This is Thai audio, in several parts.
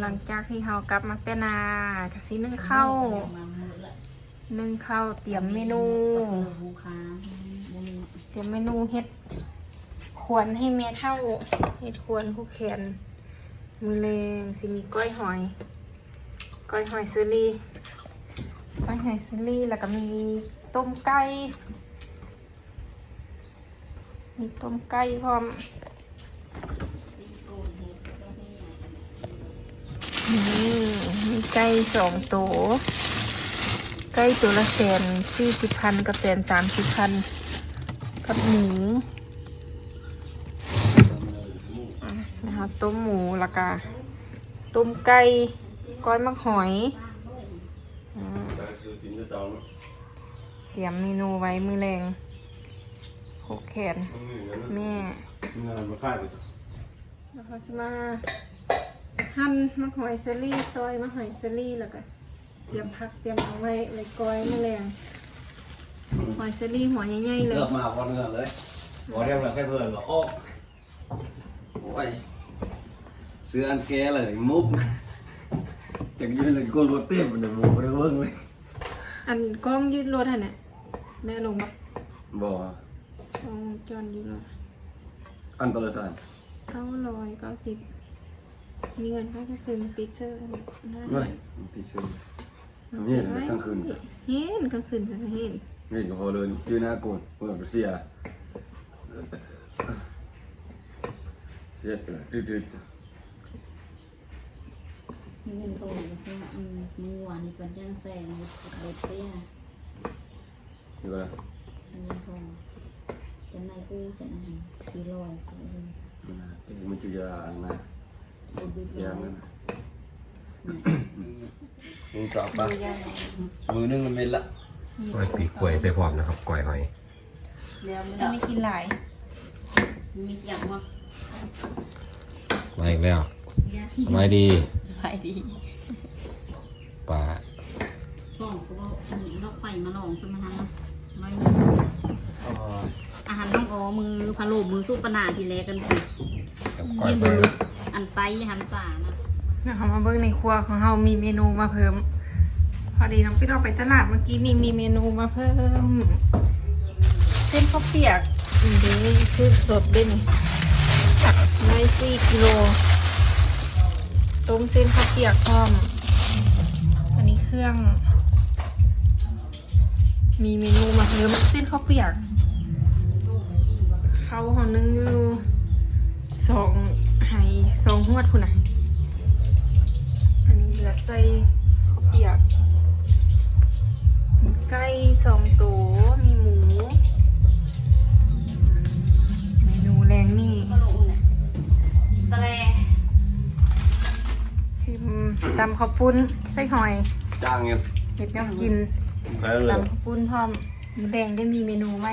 หลังจากที่เรากลับมาแต่นากะสินึ่งข้าวนึ่งข้าวเตรียมเมนู เตรียมเมนูเฮ็ดควรให้แม่เท่าเฮ็ดควรผู้แขน มือเลงสิมีก้อยหอย ก้อยหอยเซอรี่ก้อยหอยเซอรี่แล้วก็มีต้มไก่มีต้มไก่พร้อม ไก่สองตัวไก่ตัวละแสนสี่สิบพันกับแสนสามสิบพันกับหมูอะนะคะต้มหมูแล้วก็ต้มไก่ก้อยมักหอยอ่าเตรียมเมนูไว้มือแรงหกแขนแม่งานมาค่ายไปแล้วเขาจะมา หั่นมะหอยเซอรี่ซอยมะหอยเซอรี่แล้วก็เตรียมพักเตรียมเอาไว้ไว้ก้อยแมลงหอยเซอรี่หัวใหญ่ๆเลเลืยอกมาวันเงินเลยบอกเรียกแบบแค่เพื่อนบอกโอ้โอ้ยเสื้ออันแกเลยมุกจากยืนเลยก็รถเต็มเดี๋ยวมุกเรื่องเบิ้งเลยอันกล้องยืดรถฮะเนี่ยแม่ลงมาบอกกล้องจอนยืดรถอันตรสานเก้าร้อยเก้าสิบ มีเงินค่าจะซื้อปิกเซอร์นะเฮ้ยติดเสื้อเห็นไหมกลางคืนเห็นกลางคืนจะเห็นนี่ก็พอเลยชื่อหน้าโกนเพื่อนเสียเสียดืดมีเงินโตเพราะว่าอืมมือวานนี่เป็นย่างแซงเบ็ดเตี้ยๆนี่ก็มีเงินโตจะในอู้จะในสี่ร้อยจะในมันจะยานะบุบิ บยาร้อยนั่นมึงจับปะมือนึงมันเป็นละซอยปีกกล้วยใส่พร้อมนะครับก้อยหอยแล้วมันจะไม่กินหลาย มีอย่างว่ามาอีกแล้วสบายดีขายดีป่าห้องก็บอกนอกไฟมาลองสมทานเนาะไม่อาหารน้องอ๋อมือพะโล้มือสู้ปนาทีแรกกันสิกับก้อยยิ่งหบอยรุ อันไตหันสานะนะคะมาเบิ่งในครัวของเรามีเมนูมาเพิ่ม พอดีน้องพี่เราไปตลาดเมื่อกี้นี่มีเมนูมาเพิ่ม เส้นข้าวเปียกอันนี้ซื้อสดด้วยนี่ไม่สี่กิโลต้มเส้นข้าวเปียกพร้อม อันนี้เครื่อง มีเมนูมาเพิ่มเส้นข้าวเปียก เขาหอนึ่งอยู่ สองไห้สองหวดคุณน่ะอันนี้เหลือใส่ข้าวเปียกมีไก่สองตัวมีหมูเมนูแรงนี่พะโล้เนี่ยตะแลซิมตำข้าวปุ้นใส่หอยจ้างเงี้ยเห็ดแนวกินแพ้เลยตำข้าวปุ้นพร้อมหมูแดงได้มีเมนูไหม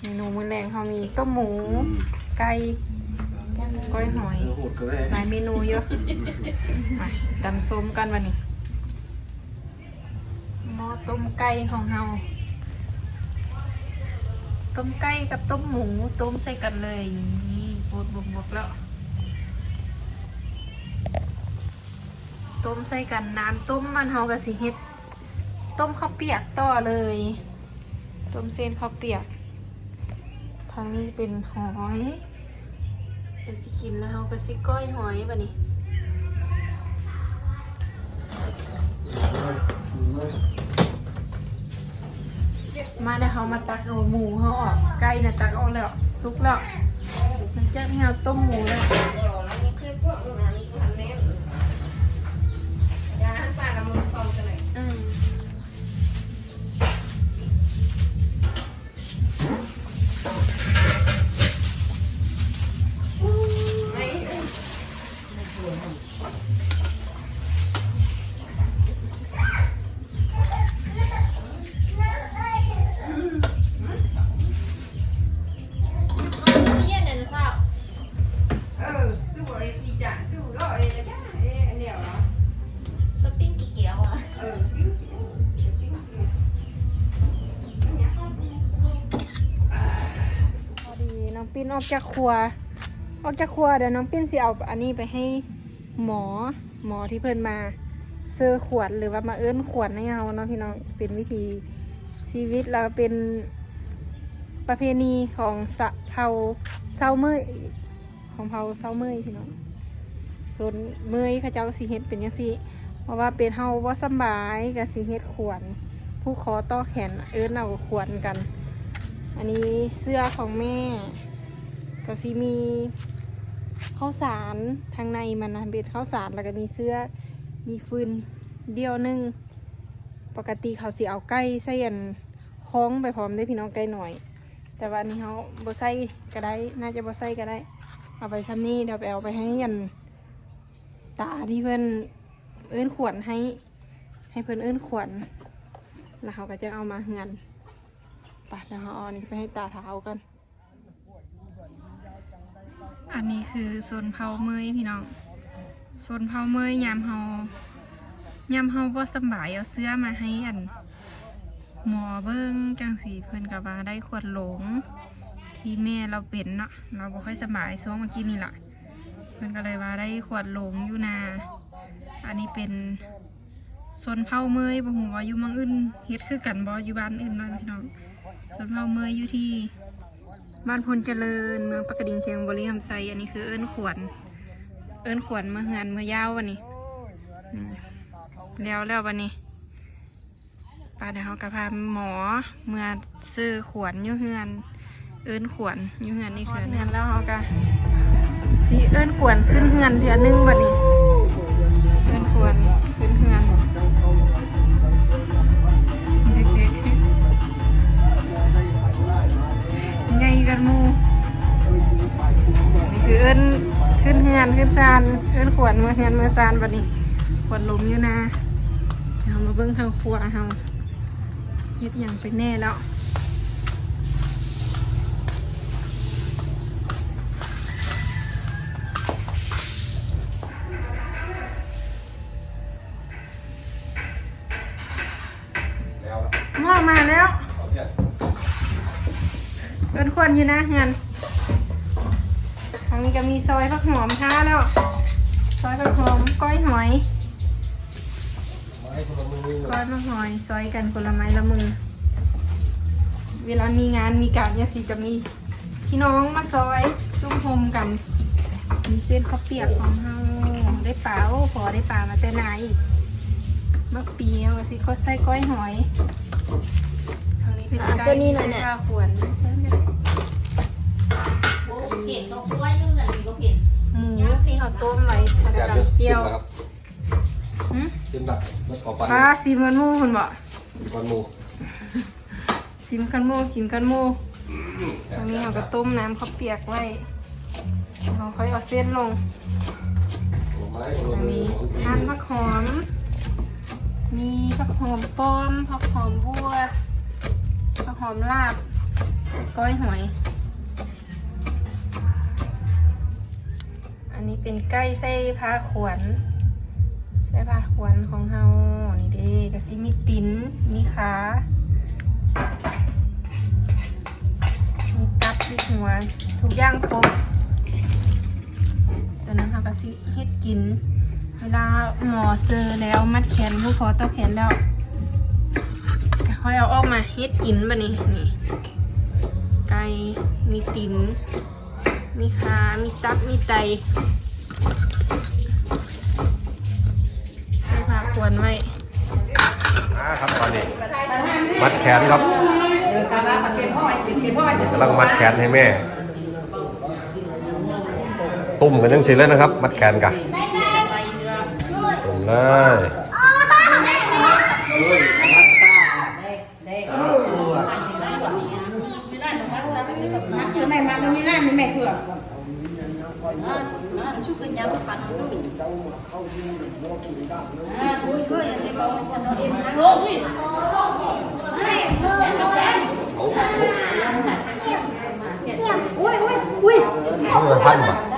เมนูมื้อแรงเขามีต้มหมู ไก่ก้อยหอยโหดก็ได้หลายเมนูเยอะมาตำส้มกันวันนี้หม้อต้มไก่ของเรา ต้มไก่กับต้มหมูต้มใส่กันเลยนี่บดบวกบวกแล้ว ต้มใส่กันน้ำต้มมันเฮากะสิเฮ็ด ต้มข้าวเปียกต่อเลย ต้มเส้นข้าวเปียก ทางนี้เป็นหอยเดี๋ยวสิกินแล้วเฮาก็สิก้อยหอยบัดนี้มาได้วเฮามาตักเอาหมูเฮาออกไก่น่ะตักออกแล้วสุกแล้วหลังจากที่เฮาต้มหมูแล้ว อดีน้ออกจากครัว ออกจากครัวเดี๋ยวน้องปิ้นสิเอาอันนี้ไปให้หมอหมอที่เพิ่นมาเซอร์ขวดหรือว่ามาเอิ้นขวดให้เราเนาะพี่น้องเป็นวิธีชีวิตแล้วเป็นประเพณีของสะเผาเซาเมยของเผาเซาเมยพี่น้องส่วนเมยเขาเจ้าสิเฮ็ดเป็นจังซี่เพราะว่าเป็นเฮาบ่สบายกับสิเฮ็ดขวน ผู้ขอต่อแขนเอิ้นเอาขวนกัน อันนี้เสื้อของแม่ ก็สิมีข้าวสารทางในมันนะเป็นข้าวสารแล้วก็มีเสื้อมีฟืนเดียวหนึงปกติเขาสิเอาไก่ใส่อันคล้องไปพร้อมได้พี่น้องไก่หน่อย แต่ว่าอันนี้เขาบ่ใส่ก็ได้ น่าจะบ่ใส่ก็ได้ เอาไปซ้ำนี้เดี๋ยวไปเอาไปให้อันตาที่เพื่อนเอื้นขวนให้ ให้เพื่อนเอื้นขวนแล้วเขาก็จะเอามาเฮือนปะแล้วเขาเอาอันนี้ไปให้ตาเท้ากัน อันนี้คือโซนเผาเมยพี่น้องโซนเผาเมยยามเฮายามเฮาบ่สบายเอาเสื้อมาให้อันหมอเบิ้งจังสีเพิ่อนกับว่าได้ขวดหลง ที่แม่เราเป็นเนาะเราบ่ค่อยสบายช่วงเมื่อกี้นี่แหละเพิ่อนก็เลยว่าได้ขวดหลงอยู่นา อันนี้เป็นสนเผาเมยบ่ฮู้ว่าอยู่มืองอื่นเฮ็ดคือกันบ่อยู่บ้านอื่นเนาะพี่น้องสนเผาเมยอยู่ที่ บ้านพลเจริญ เมืองปากกระดิ่งเชียงบุรีคำไซ อันนี้คือเอิ้นขวน เอิ้นขวนเมื่อเฮือนเมื่อยาววันนี้อืมแล้วแล้ววันนี้ป้าเดี๋ยวเขากระพาหมอเมื่อซื้อขวนอยูเฮือน เอิ้นขวนอยูเฮือนนี่เถื่อนึงแล้วเขาก็สีเอิ้นขวนขึ้นเฮือนเถื่อนึงบัดนี้ เอิ้นขวนขึ้นเฮือน ๆใหญ่กันหมูนี่คือเอิ้นขึ้นเฮือนขึ้นซานเอิ้นขวนเมื่อเฮือนเมื่อซานบัดนี้ขวนลมอยู่นะเดี๋ยวเรามาเบิ่งทางครัวเฮาเฮ็ดอย่างไปแน่แล้วแล้วงอกมาแล้ว เอาเพื่อนเอินควนอยู่นะงานทางนี้ก็มีซอยผักหอมท้าแล้ว ซอยผักหอมก้อยหอยมาให้คนละมือก้อยผักหอย ซอยกันคนละไม้ละมือ เวลามีงานมีการเนี่ยสิจะมีพี่น้องมาซอยจุ่มโฮมกัน มีเส้นข้าวเปียกของเฮาได้เปล่าพอได้ปลามาแต่ไหนอีกมะเปียวสิก็ใส่ก้อยหอยทางนี้เป็นอะไก่เส้นนี้หน่อยเนี่ยใส่ปลาขวนเส้นกันโอ้เผ็ดก็กล้วยยังไงก็เผ็ดหมูที่เขาต้มไว้แล้วแจก็กตำเจียวครับหืมชิมแบบมันออกไปปลาซีมันหมูคุณบ่ก่อนหมูซิมกันหมูกินกันหมูตรงนี้เขาก็ต้มน้ำข้าวเปียกไว้เราค่อยเอาเส้นลงไม้คนละอันมือนี้หั่นผักหอม มีผักหอมป้อมผักหอมบัวผักหอมลาบใส่ก้อยหอย นนี้เป็นไก่ไส้ผ้าขวนไส้ผ้าขวนของเฮานี่เด้กะซิมีตินมีขามีตับมีหัว ทุกอย่างครบตอนนั้นเฮากะซิเฮ็ดกิน เวลาหมอเซอร์แล้วมัดแขนผู้ขอต่อแขนแล้วค่อยเอาออกมาเฮ็ดกินบะนี่นี่ไก่มีตินมีขา มีตับ มีไต ใส่ผ้าควรไว้ อ่าครับตอนนี้ มัดแขนครับกำลังมัดแขนให้แม่ ตุ่มกันยังสิเลยนะครับ มัดแขนกันตุ่มเลยคือแม่มาตรงนี้ร้านนี่แม่เผื่อชุกกันยังปันลูกอ่าคุยคุยอย่างนี้บอกฉันเอาเองนะลูกนี่ให้เลิกแล้วอุ้ยอุ้ยอุ้ยนี่มันพัน ป่ะ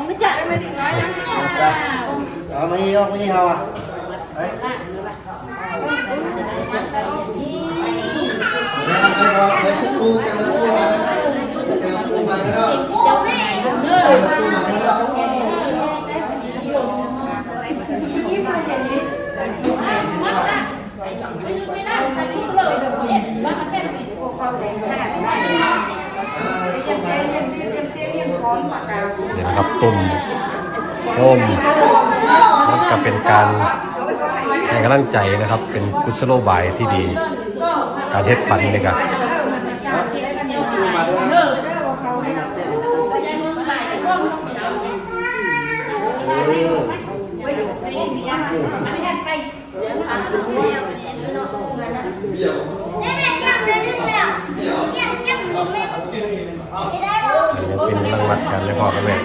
ไม่จัดไม่ถึงร้อยนะเอาไม่ยอกไม่เอาอะเดี๋ยวแม่เลิก ม นี่นะครับตุ่มโฮมนั่นก็เป็นการให้กำลังใจนะครับ เป็นกุศโลบายที่ดี การเฮ็ดขวัญนี่ก็ได้แม่เชี่ยงเลยนึงแล้วเเชี่ยงนึงแล้วไม่ได้หรอกยังเป็นรังวัดกันเลยพ่อกับแม่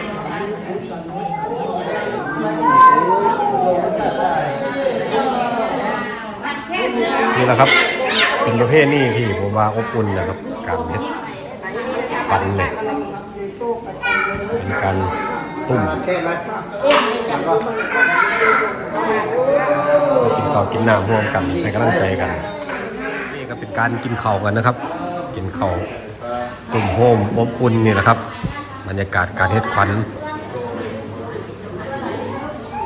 นี่แหละครับเป็นประเภทนี้ที่ผมว่าอบอุ่นนะครับ การเฮ็ดปันเนี่ยเป็นการุ่มกินข้าวกินน้ำร่วมกันให้กำลังใจกัน นี่ก็เป็นการกินข้าวกันนะครับ กินข้าวตุ่มโฮมอบอุ่นนี่แหละครับ บรรยากาศการเฮ็ดขวัญ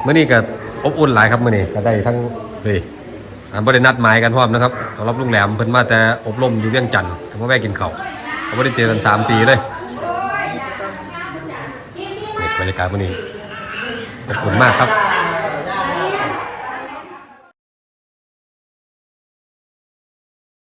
เมื่อนี้ก็อบอุ่นหลายครับเมื่อนี้ก็ได้ทั้งเฮ้ยอ่าบ่ได้นัดหมายกันพร้อมนะครับสำหรับลุงแหลมเพิ่นมาแต่อบรมอยู่เวียงจันทน์ถึงมาแวะกินข้าวเราไม่ได้เจอกัน 3 ปีเลยนี่บ รยากาศวันนี้ขอบคุณมากครับ